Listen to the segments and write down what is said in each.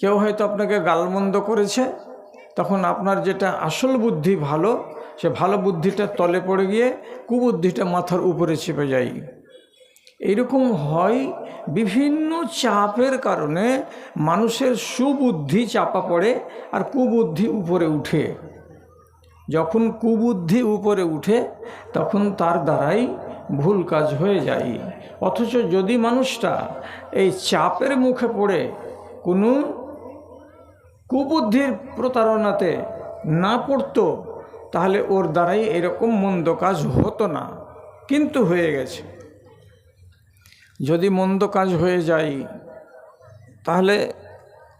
কেউ হয়তো আপনাকে গালমন্দ করেছে, তখন আপনার যেটা আসল বুদ্ধি ভালো, সে ভালো বুদ্ধিটা তলে পড়ে গিয়ে কুবুদ্ধিটা মাথার উপরে চেপে যায়। এইরকম হয় বিভিন্ন চাপের কারণে মানুষের সুবুদ্ধি চাপা পড়ে আর কুবুদ্ধি উপরে উঠে। যখন কুবুদ্ধি উপরে উঠে, তখন তার দ্বারাই ভুল কাজ হয়ে যায়। অথচ যদি মানুষটা এই চাপের মুখে পড়ে, কোনো কুবুদ্ধির প্রতারণাতে না পড়তো, তাহলে ওর দ্বারাই এরকম মন্দ কাজ হতো না, কিন্তু হয়ে গেছে। যদি মন্দ কাজ হয়ে যায়, তাহলে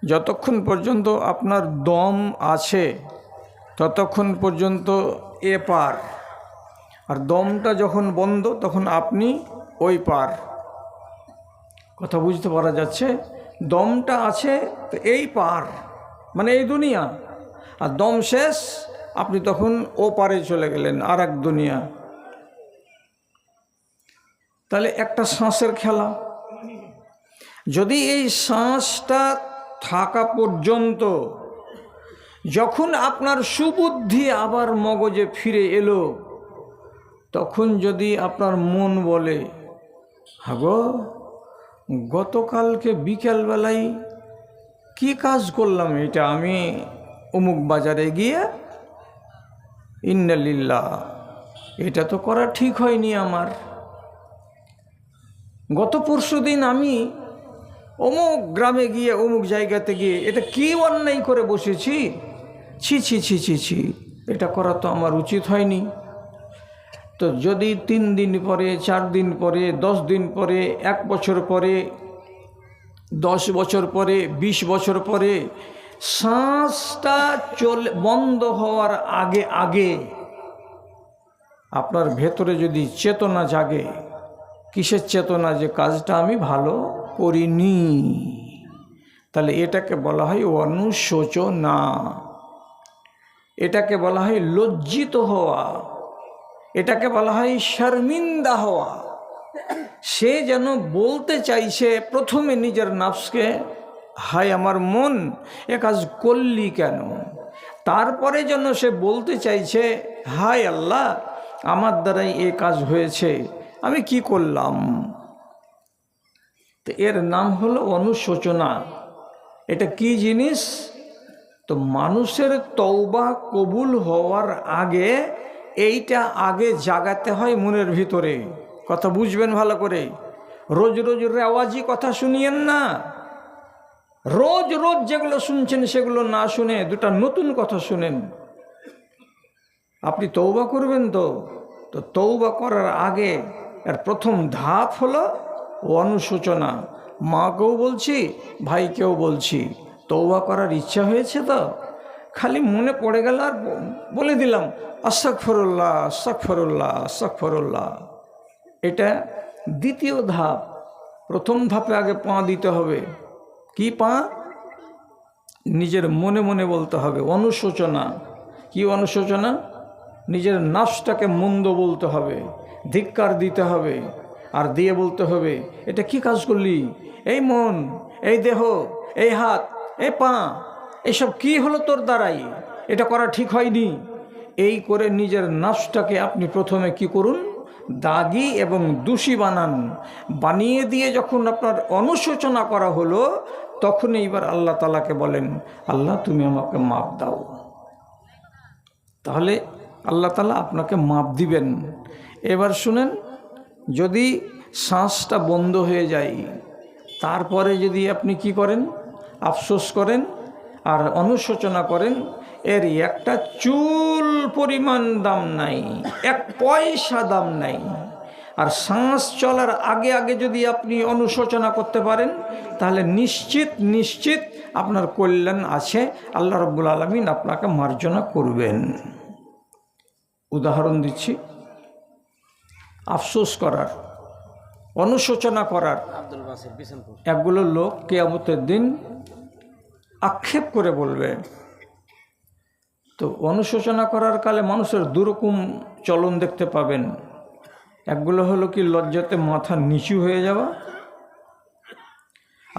যতক্ষণ পর্যন্ত আপনার দম আছে, ততক্ষণ পর্যন্ত এ পার। আর দমটা যখন বন্ধ, তখন আপনি ওই পার। কথা বুঝতে পারা যাচ্ছে? দমটা আছে, তো এই পার। মানে এই দুনিয়া। আর দম শেষ, আপনি তখন ও পারে চলে গেলেন আর এক দুনিয়া। তাহলে একটা শ্বাসের খেলা। যদি এই শ্বাসটা থাকা পর্যন্ত, যখন আপনার সুবুদ্ধি আবার মগজে ফিরে এলো, তখন যদি আপনার মন বলে, হাগো, গতকালকে বিকেলবেলায় কি কাজ করলাম এটা? আমি অমুক বাজারে গিয়ে ইন্নালিল্লা এটা তো করা ঠিক হয়নি আমার। গত পরশু দিন আমি অমুক গ্রামে গিয়ে, অমুক জায়গাতে গিয়ে, এটা কি অন্যায় করে বসেছি? ছি ছি ছি ছি ছি, এটা করা তো আমার উচিত হয়নি। তো যদি তিন দিন পরে, চার দিন পরে, দশ দিন পরে, এক বছর পরে দশ বছর পরে, বিশ বছর পরে শ্বাসটা চলে, বন্ধ হওয়ার আগে আগে আপনার ভেতরে যদি চেতনা জাগে, কিসের চেতনা যে কাজটা আমি ভালো করিনি? তাহলে এটাকে বলা হয় অনুশোচনা। এটাকে বলা হয় লজ্জিত হওয়া। এটাকে বলা হয় শর্মিন্দা হওয়া। সে যেন বলতে চাইছে, প্রথমে নিজের নাফসকে, হায় আমার মন, এ কাজ করলি কেন? তারপরে যেন সে বলতে চাইছে, হায় আল্লাহ, আমার দ্বারাই এ কাজ হয়েছে, আমি কি করলাম? তো এর নাম হলো অনুশোচনা। এটা কি জিনিস? তো মানুষের তৌবা কবুল হওয়ার আগে, এইটা আগে জাগাতে হয় মনের ভিতরে। কথা বুঝবেন ভালো করে। রোজ রোজ রেওয়াজি কথা শুনিয়েন না। রোজ রোজ যেগুলো শুনছেন সেগুলো না শুনে দুটা নতুন কথা শুনেন। আপনি তৌবা করবেন তো। তো তৌবা করার আগে এর প্রথম ধাপ হলো অনুশোচনা। মাকেও বলছি, ভাইকেও বলছি তৌবা করার ইচ্ছা হয়েছে তো? খালি মনে পড়ে গেল আর বলে দিলাম আশাক ফরুল্লাহ আশাক ফরুল্লাহ আশাক ফরুল্লাহ এটা দ্বিতীয় ধাপ। প্রথম ধাপে আগে পা দিতে হবে। কি পা? নিজের মনে মনে বলতে হবে, অনুশোচনা। কি অনুশোচনা? নিজের নাফসটাকে মন্দ বলতে হবে, ধিক্কার দিতে হবে আর দিয়ে বলতে হবে, এটা কি কাজ করলি? এই মন, এই দেহ, এই হাত, এই পা, এসব কি হলো তোর দ্বারাই? এটা করা ঠিক হয়নি। এই করে নিজের নাফসটাকে আপনি প্রথমে কি করুন? দাগি এবং দোষী বানান। বানিয়ে দিয়ে যখন আপনার অনুশোচনা করা হলো, তখন এইবার আল্লাহ তালাকে বলেন, আল্লাহ, তুমি আমাকে মাপ দাও। তাহলে আল্লাহ তালা আপনাকে মাপ দিবেন। এবার শুনেন, যদি শ্বাসটা বন্ধ হয়ে যায়, তারপরে যদি আপনি কি করেন? আফসোস করেন আর অনুশোচনা করেন এর একটা চুল পরিমাণ দাম নাই এক পয়সা দাম নাই। আর শ্বাস চলার আগে আগে যদি আপনি অনুশোচনা করতে পারেন তাহলে নিশ্চিত নিশ্চিত আপনার কল্যাণ আছে। আল্লাহ রব্বুল আলমিন আপনাকে মার্জনা করবেন। উদাহরণ দিচ্ছি। আফসোস করার অনুশোচনা করার একগুলো লোক কেয়ামতের দিন আক্ষেপ করে বলবে তো অনুশোচনা করার কালে মানুষের দুরকম চলন দেখতে পাবেন। একগুলো হলো কি লজ্জাতে মাথা নিচু হয়ে যাওয়া,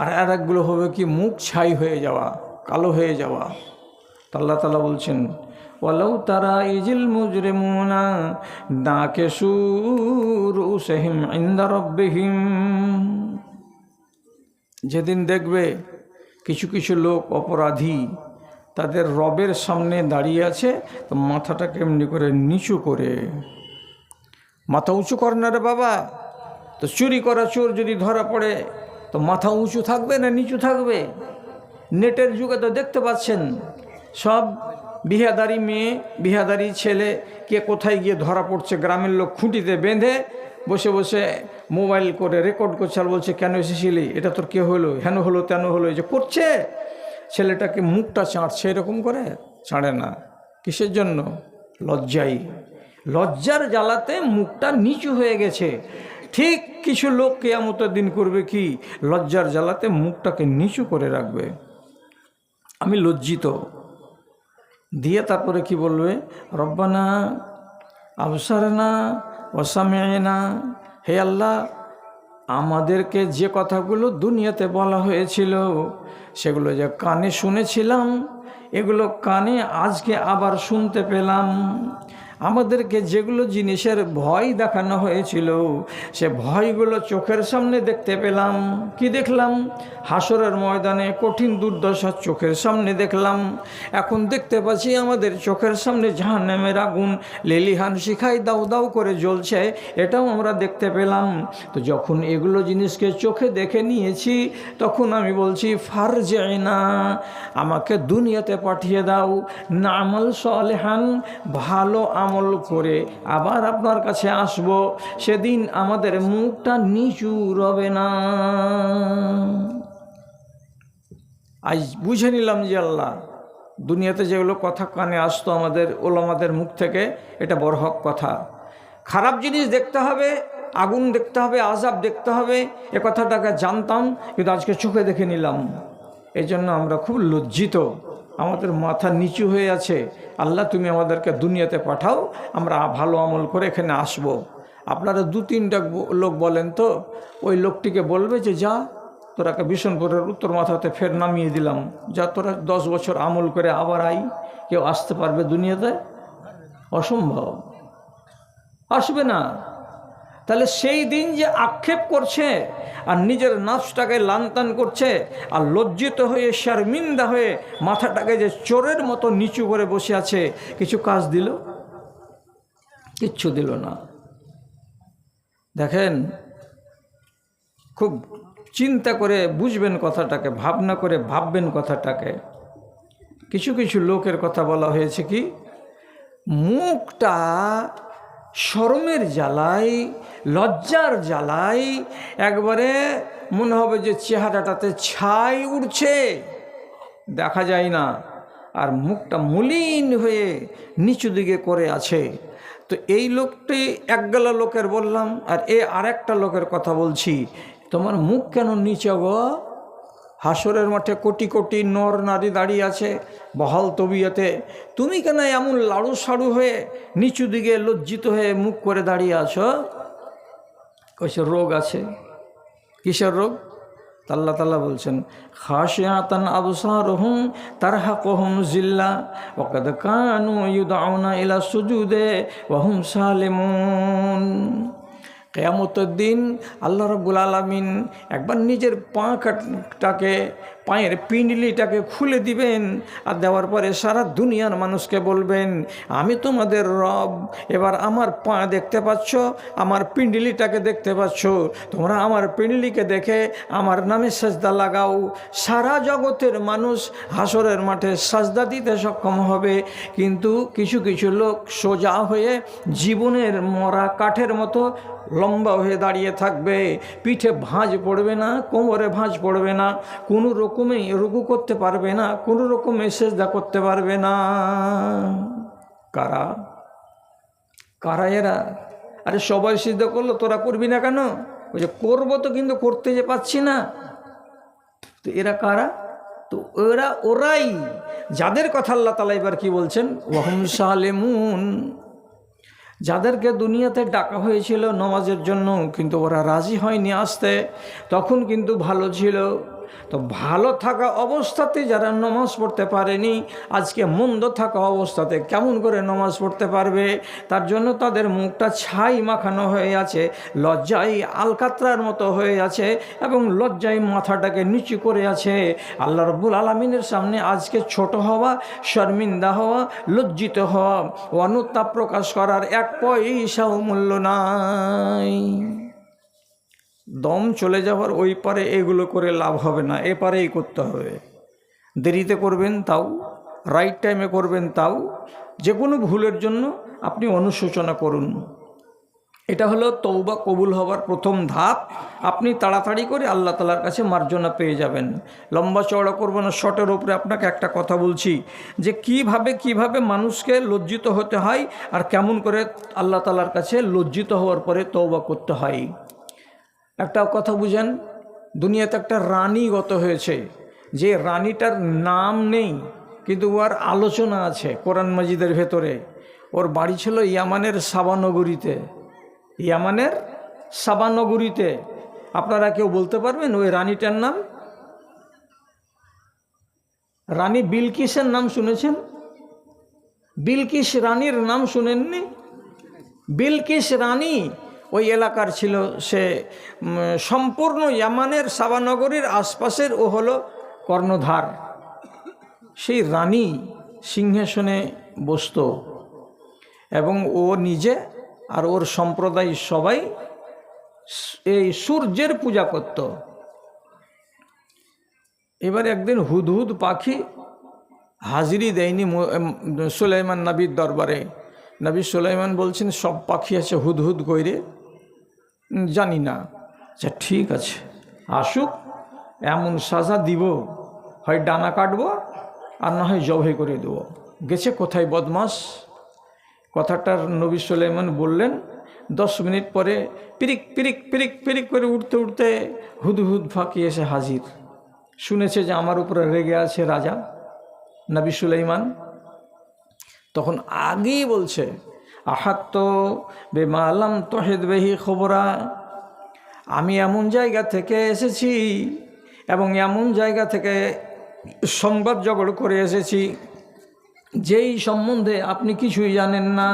আর আর একগুলো হবে কি মুখ ছাই হয়ে যাওয়া, কালো হয়ে যাওয়া। তা আল্লাহ তালা বলছেন, ওয়ালাউ তারা ইজিল মুজরিমুনা, নাকে সুরুসহিম ইন্দা রব্বিহিম। যেদিন দেখবে কিছু কিছু লোক অপরাধী তাদের রবের সামনে দাঁড়িয়ে আছে, তো মাথাটা কেমনি করে নিচু করে। মাথা উঁচু করে না রে বাবা। তো চুরি করা চোর যদি ধরা পড়ে, তো মাথা উঁচু থাকবে না নিচু থাকবে? নেটের যুগে তো দেখতে পাচ্ছেন, সব বিহাদারি মেয়ে, বিহাদারি ছেলে, কে কোথায় গিয়ে ধরা পড়ছে, গ্রামের লোক খুঁটিতে বেঁধে বসে বসে মোবাইল করে রেকর্ড করছে আর বলছে, কেন এসেছিলি? এটা তোর কে হলো? হেন হলো, তেন হলো, এই যে করছে? ছেলেটাকে মুখটা চাঁটছে এরকম করে ছাড়ে না। কিসের জন্য? লজ্জাই। লজ্জার জ্বালাতে মুখটা নিচু হয়ে গেছে। ঠিক কিছু লোক কেয়ামতের দিন করবে কি? লজ্জার জ্বালাতে মুখটাকে নিচু করে রাখবে। আমি লজ্জিত। দিয়ে তারপরে কি বলবে? রব্বানা, আবসারনা ওসামেনা হে আল্লাহ আমাদেরকে যে কথাগুলো দুনিয়াতে বলা হয়েছিল, সেগুলো যে কানে শুনেছিলাম, এগুলো কানে আজকে আবার শুনতে পেলাম। আমাদেরকে যেগুলো জিনিসের ভয় দেখানো হয়েছিল, সে ভয়গুলো চোখের সামনে দেখতে পেলাম। কি দেখলাম? হাসরের ময়দানে কঠিন দুর্দশা চোখের সামনে দেখলাম। এখন দেখতে পাচ্ছি আমাদের চোখের সামনে জাহান্নামের আগুন, লেলিহান শিখাই দাউ দাউ করে জ্বলছে, এটাও আমরা দেখতে পেলাম। তো যখন এগুলো জিনিসকে চোখে দেখে নিয়েছি, তখন আমি বলছি ফার যায় না আমাকে দুনিয়াতে পাঠিয়ে দাও। নামল সলেহান, ভালো আমল করে আবার আপনার কাছে আসব, সেদিন আমাদের মুখটা নিচু রবে না। আজ বুঝে নিলাম যে আল্লাহ, দুনিয়াতে যেগুলো কথা কানে আসতো আমাদের ওলামাদের মুখ থেকে, এটা বড় হক কথা। খারাপ জিনিস দেখতে হবে, আগুন দেখতে হবে আজাব দেখতে হবে, এ কথাটাকে জানতাম, কিন্তু আজকে চোখে দেখে নিলাম। এই জন্য আমরা খুব লজ্জিত। আমাদের মাথা নিচু হয়ে আছে। আল্লাহ, তুমি আমাদেরকে দুনিয়াতে পাঠাও, আমরা ভালো আমল করে এখানে আসব। আপনারা দু তিনটা লোক বলেন তো, ওই লোকটিকে বলবে যে, যা, তোরাকে বিষ্ণুপুরের উত্তর মাথাতে ফের নামিয়ে দিলাম। যা, তোরা দশ বছর আমল করে আবার আই কেউ আসতে পারবে দুনিয়াতে? অসম্ভব। আসবে না। তাহলে সেই দিন যে আক্ষেপ করছে আর নিজের নাচটাকে লানতান করছে আর লজ্জিত হয়ে শারমিন্দা হয়ে মাথাটাকে যে চোরের মতো নিচু করে বসে আছে, কিছু কাজ দিল? কিচ্ছু দিল না। দেখেন, খুব চিন্তা করে বুঝবেন কথাটাকে, ভাবনা করে ভাববেন কথাটাকে। কিছু কিছু লোকের কথা বলা হয়েছে কি? মুখটা শরমের জ্বালাই, লজ্জার জ্বালাই, একবারে মনে হবে যে চেহারাটাতে ছাই উঠছে দেখা যায় না, আর মুখটা মলিন হয়ে নিচু দিকে করে আছে। তো এই লোকটি একগেলা লোকের বললাম, আর এ আরেকটা লোকের কথা বলছি, তোমার মুখ কেন নিচে গো? হাসরের মাঠে কোটি কোটি নর নারী দাঁড়িয়ে আছে বহাল তবিয়াতে। তুমি কেন এমন লাড়ু সাড়ু হয়ে নিচু দিকে লজ্জিত হয়ে মুখ করে দাঁড়িয়ে আছো? কইছে রোগ আছে? কিসের রোগ? আল্লাহ তাল্লাহ বলছেন, খাশিয়াতান আবসারহুম তারহাকুহুম জিল্লা, ওয়াকাদ কানু ইউদাউনা ইলা সুজুদে ওয়া হুম সালিমুন। কেয়ামতের দিন আল্লাহ রবুল আলমিন একবার নিজের পাঁকটাকে কাটাকে পায়ের পিণ্ডলিটাকে খুলে দিবেন আর দেওয়ার পরে সারা দুনিয়ার মানুষকে বলবেন, আমি তোমাদের রব। এবার আমার পা দেখতে পাচ্ছ, আমার পিণ্ডলিটাকে দেখতে পাচ্ছ। তোমরা আমার পিণ্ডলিকে দেখে আমার নামে সাজদা লাগাও। সারা জগতের মানুষ হাসরের মাঠে সাজদা দিতে সক্ষম হবে। কিন্তু কিছু কিছু লোক সোজা হয়ে জীবনের মরা কাঠের মতো লম্বা হয়ে দাঁড়িয়ে থাকবে। পিঠে ভাঁজ পড়বে না, কোমরে ভাঁজ পড়বে না। কোনো রকমে রুকু করতে পারবে না কোনো রকমে সেজদা করতে পারবে না। কারা? কারা এরা? আরে সবাই সিদ্ধ করল, তোরা করবি না কেন? ওই যে করব তো কিন্তু করতে যে পাচ্ছি না। তো এরা কারা? তো ওরা ওরাই। যাদের কথা আল্লাহ তালা এবার কি বলছেন? ওহম সালেমুন। যাদেরকে দুনিয়াতে ডাকা হয়েছিল নমাজের জন্য, কিন্তু ওরা রাজি হয়নি আসতে। তখন কিন্তু ভালো ছিল। তো ভালো থাকা অবস্থাতে যারা নমাজ পড়তে পারেনি, আজকে মন্দ থাকা অবস্থাতে কেমন করে নমাজ পড়তে পারবে? তার জন্য তাদের মুখটা ছাই মাখানো হয়ে আছে, লজ্জায় আলকাত্রার মতো হয়ে আছে এবং লজ্জায় মাথাটাকে নিচু করে আছে। আল্লাহ রব্বুল আলমিনের সামনে আজকে ছোট হওয়া, শর্মিন্দা হওয়া, লজ্জিত হওয়া অনুতাপ প্রকাশ করার এক পয়সাও মূল্য নাই। দম চলে যাওয়ার ওই পারে এগুলো করে লাভ হবে না, এ পারেই করতে হবে। দেরিতে করবেন তাও রাইট টাইমে করবেন তাও যে কোনো ভুলের জন্য আপনি অনুশোচনা করুন। এটা হলো তৌবা কবুল হবার প্রথম ধাপ। আপনি তাড়াতাড়ি করে আল্লাহ তালার কাছে মার্জনা পেয়ে যাবেন। লম্বা চওড়া করব না, শটের ওপরে আপনাকে একটা কথা বলছি যে কীভাবে কীভাবে মানুষকে লজ্জিত হতে হয় আর কেমন করে আল্লাহ তালার কাছে লজ্জিত হওয়ার পরে তৌবা করতে হয়। একটা কথা বুঝেন, দুনিয়াতে একটা রানী গত হয়েছে। যে রানীটার নাম নেই, কিন্তু ওর আলোচনা আছে কোরআন মাজিদের ভেতরে। ওর বাড়ি ছিল ইয়ামানের সাবানগরীতে। ইয়ামানের সাবানগরীতে। আপনারা কেউ বলতে পারবেন ওই রানীটার নাম? রানী বিলকিসের নাম শুনেছেন? বিলকিস রানীর নাম শুনেননি? বিলকিস রানী ওই এলাকার ছিল সে সম্পূর্ণ ইয়ামানের সাবানগরীর আশপাশের ও হলো কর্ণধার। সেই রানী সিংহাসনে বসত এবং ও নিজে আর ওর সম্প্রদায় সবাই এই সূর্যের পূজা করত। এবার একদিন হুদহুদ পাখি হাজিরি দেয়নি সুলাইমান নবীর দরবারে। নবী সুলাইমান বলছেন সব পাখি আছে হুদহুদ কইরে। "উম, জানি না। আচ্ছা ঠিক আছে। আসুক, এমন সাজা দিব, হয় ডানা কাটবো, আর না হয় জবাই করে দেবো। গেছে কোথায় বদমাস? কথাটার নবী সুলাইমান বললেন, দশ মিনিট পরে পিরিক পিরিক পিরিক পিরিক করে উঠতে উঠতে হুদহুদ ফাঁকি এসে হাজির। শুনেছে যে আমার উপরে রেগে আছে রাজা, নবী সুলাইমান। তখন আগেই বলছে আহাত তো বেমালাম তহেদ বেহি খবরা। আমি এমন জায়গা থেকে এসেছি এবং এমন জায়গা থেকে সংবাদ জগড় করে এসেছি, যেই সম্বন্ধে আপনি কিছুই জানেন না।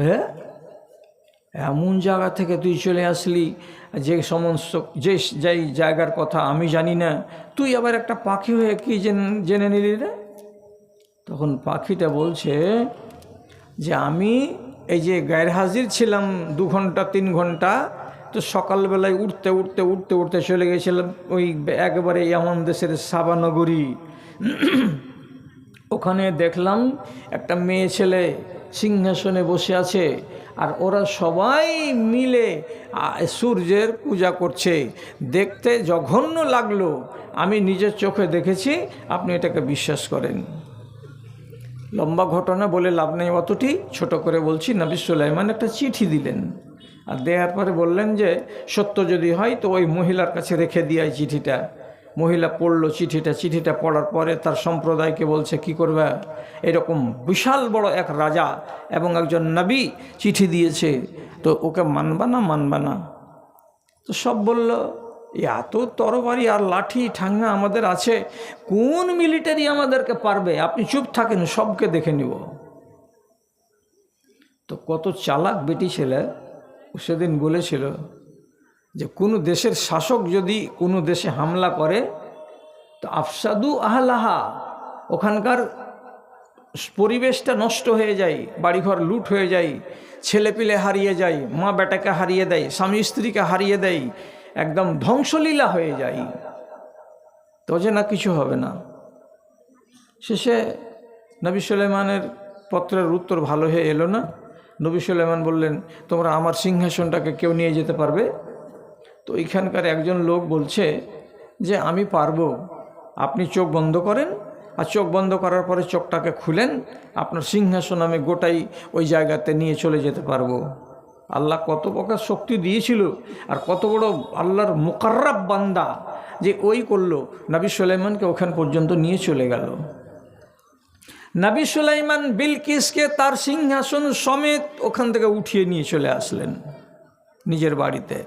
হ্যাঁ এমন জায়গা থেকে তুই চলে আসলি, যে সমস্ত, যে যেই জায়গার কথা আমি জানি না। তুই আবার একটা পাখি হয়ে কি জেনে নিলি রে? তখন পাখিটা বলছে যে আমি এই যে গায়ের হাজির ছিলাম দু ঘণ্টা, তিন ঘণ্টা, তো সকালবেলায় উঠতে উঠতে উঠতে উঠতে চলে গেছিলাম ওই একবারে এমন দেশের সাবানগরী ওখানে দেখলাম একটা মেয়ে ছেলে সিংহাসনে বসে আছে আর ওরা সবাই মিলে সূর্যের পূজা করছে। দেখতে জঘন্য লাগল। আমি নিজের চোখে দেখেছি, আপনি এটাকে বিশ্বাস করেন। লম্বা ঘটনা বলে লাভ নেই অতটি। ছোট করে বলছি, নবী সুলাইমান একটা চিঠি দিলেন। আর দেওয়ার পরে বললেন যে, সত্য যদি হয় তো ওই মহিলার কাছে রেখে দিয়াই চিঠিটা। মহিলা পড়ল চিঠিটা চিঠিটা পড়ার পরে তার সম্প্রদায়কে বলছে, কি করবে? এরকম বিশাল বড় এক রাজা এবং একজন নবী চিঠি দিয়েছে। তো ওকে মানবা না মানবা না? তো সব বলল এত তরবারি আর লাঠি ঠাঙ্গা আমাদের আছে, কোন মিলিটারি আমাদেরকে পারবে? আপনি চুপ থাকেন, সবকে দেখে নিব। তো কত চালাক বেটি ছেলে সেদিন বলেছিল যে কোনো দেশের শাসক যদি কোনো দেশে হামলা করে, তো আফসাদু আহলাহা, ওখানকার পরিবেশটা নষ্ট হয়ে যায়, বাড়িঘর লুট হয়ে যায়, ছেলেপিলে হারিয়ে যায় মা বেটাকে হারিয়ে দেয় স্বামী স্ত্রীকে হারিয়ে দেয় একদম ধ্বংসলীলা হয়ে তো যে না কিছু হবে না। শেষে নবী সুলেমানের পত্রের উত্তর ভালো হয়ে এলো না। নবী সুলেমান বললেন, তোমরা আমার সিংহাসনটাকে কেউ নিয়ে যেতে পারবে? তো ওইখানকার একজন লোক বলছে যে, আমি পারব। আপনি চোখ বন্ধ করেন আর চোখ বন্ধ করার পরে চোখটাকে খুলেন। আপনার সিংহাসন আমি গোটাই ওই জায়গাতে নিয়ে চলে যেতে পারব। আল্লাহ কত প্রকার শক্তি দিয়েছিল আর কত বড় আল্লাহর মোকার্রাব বান্দা যে ওই করল। নবী সুলাইমানকে ওখান পর্যন্ত নিয়ে চলে গেল। নবী সুলাইমান বিলকিসকে তার সিংহাসন সমেত ওখান থেকে উঠিয়ে নিয়ে চলে আসলেন নিজের বাড়িতে।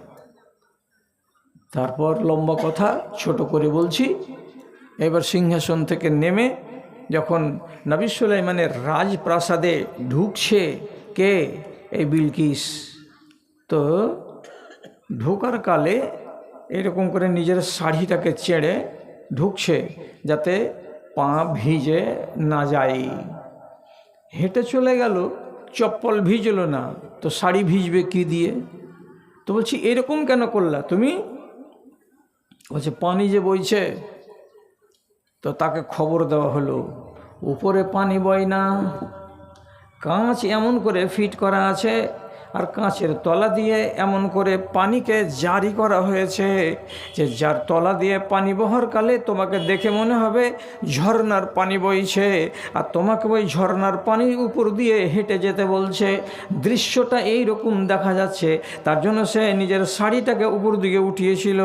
তারপর লম্বা কথা, ছোট করে বলছি, এবার সিংহাসন থেকে নেমে যখন নবী সুলাইমানের রাজপ্রাসাদে ঢুকছে কে? এই বিলকিস। তো ঢোকার কালে এরকম করে নিজের শাড়িটাকে চেড়ে ঢুকছে যাতে পা ভিজে না যায়। হেঁটে চলে গেল, চপ্পল ভিজলো না, তো শাড়ি ভিজবে কি দিয়ে? তো বলছি, এরকম কেন করলা তুমি? বলছে, পানি যে বইছে। তো তাকে খবর দেওয়া হলো, উপরে পানি বয় না, কাঁচ এমন করে ফিট করা আছে আর কাঁচের তলা দিয়ে এমন করে পানিকে জারি করা হয়েছে যে যার তলা দিয়ে পানি বহার কালে তোমাকে দেখে মনে হবে ঝর্নার পানি বইছে। আর তোমাকে ওই ঝর্নার পানির উপর দিয়ে হেঁটে যেতে বলছে। দৃশ্যটা এই রকম দেখা যাচ্ছে। তার জন্য সে নিজের শাড়িটাকে উপর দিকে উঠিয়েছিল।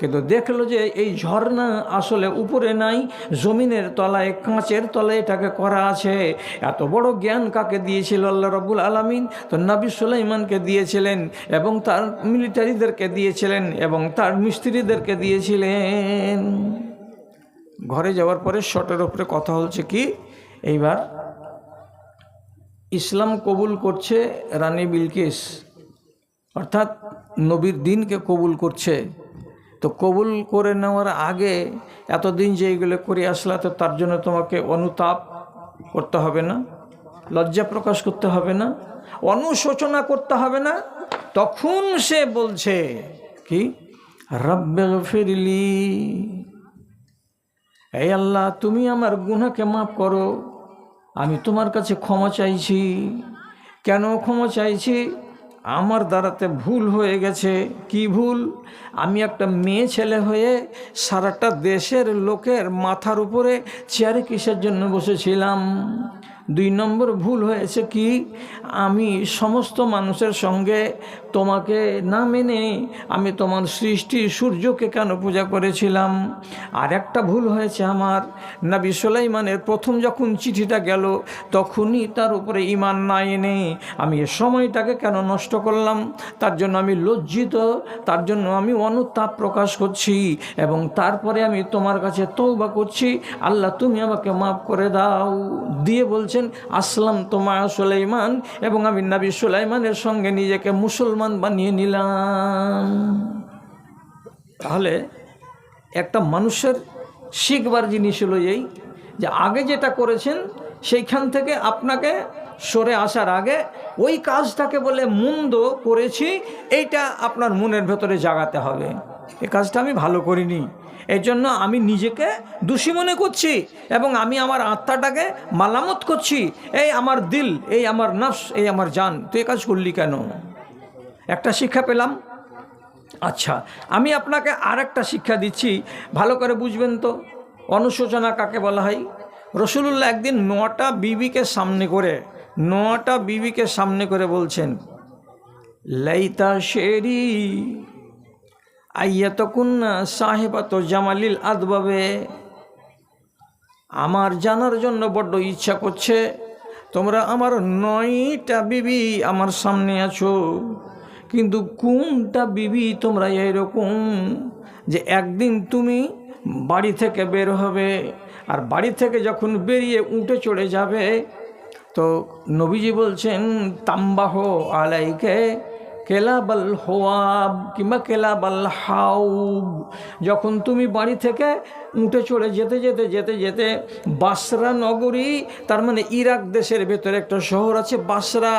কিন্তু দেখল যে এই ঝর্ণা আসলে উপরে নাই, জমিনের তলায়, কাঁচের তলায় এটাকে করা আছে। এত বড় জ্ঞান কাকে দিয়েছিল আল্লাহ রবুল আলমিন? তো নবী সুলাইমানকে দিয়েছিলেন এবং তার মিলিটারিদেরকে দিয়েছিলেন এবং তার মিস্ত্রিদেরকে দিয়েছিলেন। ঘরে যাওয়ার পরে শটের ওপরে কথা হচ্ছে কি? এইবার ইসলাম কবুল করছে রানী বিলকিস। অর্থাৎ নবীর দিনকে কবুল করছে। তো কবুল করে নেওয়ার আগে এতদিন যে এইগুলো করে আসলা, তো তার জন্য তোমাকে অনুতাপ করতে হবে না? লজ্জা প্রকাশ করতে হবে না, অনুশোচনা করতে হবে না। তখন সে বলছে কি? রব্বে এই আল্লাহ, তুমি আমার গুনাকে মাফ করো, আমি তোমার কাছে ক্ষমা চাইছি। কেন ক্ষমা চাইছি? আমার দ্বারাতে ভুল হয়ে গেছে। কি ভুল? আমি একটা মেয়ে ছেলে হয়ে সারাটা দেশের লোকের মাথার উপরে চেয়ারে কিসের জন্য বসেছিলাম? দুই নম্বর ভুল হয়েছে কি? আমি সমস্ত মানুষের সঙ্গে তোমাকে না মেনে আমি তোমার সৃষ্টি সূর্যকে কেন পূজা করেছিলাম? আর একটা ভুল হয়েছে আমার। নবী সোলাইমানের প্রথম যখন চিঠিটা গেল, তখনই তার উপরে ইমান না এনে আমি এ সময়টাকে কেন নষ্ট করলাম? তার জন্য আমি লজ্জিত, তার জন্য আমি অনুতাপ প্রকাশ করছি এবং তারপরে আমি তোমার কাছে তৌবা করছি। আল্লাহ, তুমি আমাকে মাফ করে দাও। দিয়ে বলছেন, আসলাম তোমার সুলাইমান এবং আমি নবী সুলাইমানের সঙ্গে নিজেকে মুসলমান বানিয়ে নিলাম। তাহলে একটা মানুষের শিখবার জিনিস হলো এই যে আগে যেটা করেছেন, সেইখান থেকে আপনাকে সরে আসার আগে ওই কাজটাকে বলে মন্দ করেছি, এইটা আপনার মনের ভেতরে জাগাতে হবে। এই কাজটা আমি ভালো করিনি। এই জন্য আমি নিজেকে দোষী মনে করছি এবং আমি আমার আত্মাটাকে মালামত করছি। এই আমার দিল, এই আমার নফস, এই আমার জান, তুই এ কাজ করলি কেন? একটা শিক্ষা পেলাম। আচ্ছা আমি আপনাকে আর একটা শিক্ষা দিচ্ছি। ভালো করে বুঝবেন তো, অনুশোচনা কাকে বলা হয়? রসুলুল্লাহ একদিন নটা বিবিকে সামনে করে, নটা বিবিকে সামনে করে বলছেন, লাইতা শেরি আইয়া তকুন্না সাহেবাত জামালিল আদবাবে। আমার জানার জন্য বড্ড ইচ্ছা করছে, তোমরা আমার নয়টা বিবি আমার সামনে আছো। কিন্তু কোনটা বিবি তোমরা এরকম যে একদিন তুমি বাড়ি থেকে বের হবে আর বাড়ি থেকে যখন বেরিয়ে উঠে চলে যাবে, তো নবীজি বলছেন, তাম্বাহ আলাইকে কেলাবাল হোয়াব কিংবা কেলাবাল হাউব। যখন তুমি বাড়ি থেকে উঠে চড়ে যেতে যেতে যেতে যেতে বাসরা নগরী, তার মানে ইরাক দেশের ভেতরে একটা শহর আছে বাসরা।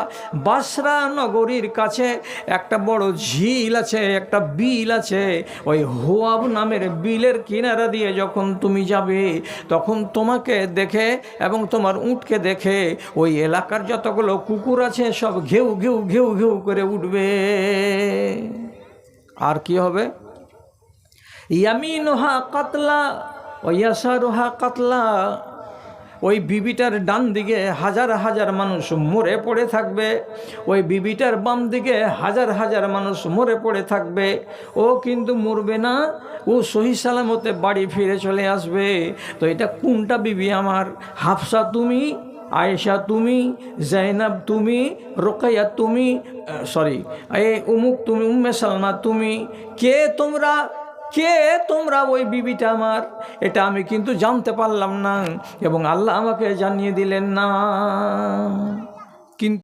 বাসরা নগরীর কাছে একটা বড় ঝিল আছে, একটা বিল আছে। ওই হোয়াব নামের বিলের কিনারা দিয়ে যখন তুমি যাবে, তখন তোমাকে দেখে এবং তোমার উঁটকে দেখে ওই এলাকার যতগুলো কুকুর আছে, সব ঘেউ ঘেউ ঘেউ ঘেউ করে উঠবে। আর কি হবে? ইয়ামিনুহা কাতলা ও ইয়াসারুহা কাতলা। ওই বিবিটার ডান দিকে হাজার হাজার মানুষ মরে পড়ে থাকবে। ওই বিবিটার বাম দিকে হাজার হাজার মানুষ মরে পড়ে থাকবে। ও কিন্তু মরবে না, ও সহি সালামতে বাড়ি ফিরে চলে আসবে। তো এটা কোনটা বিবি আমার? হাফসা তুমি, আয়েশা তুমি, জাইনাব তুমি, রোকাইয়া তুমি সরি এ উমুক তুমি, উম্মে সালমা তুমি। কে তোমরা? কে তোমরা ওই বিবিটা আমার? এটা আমি কিন্তু জানতে পারলাম না, এবং আল্লাহ আমাকে জানিয়ে দিলেন না।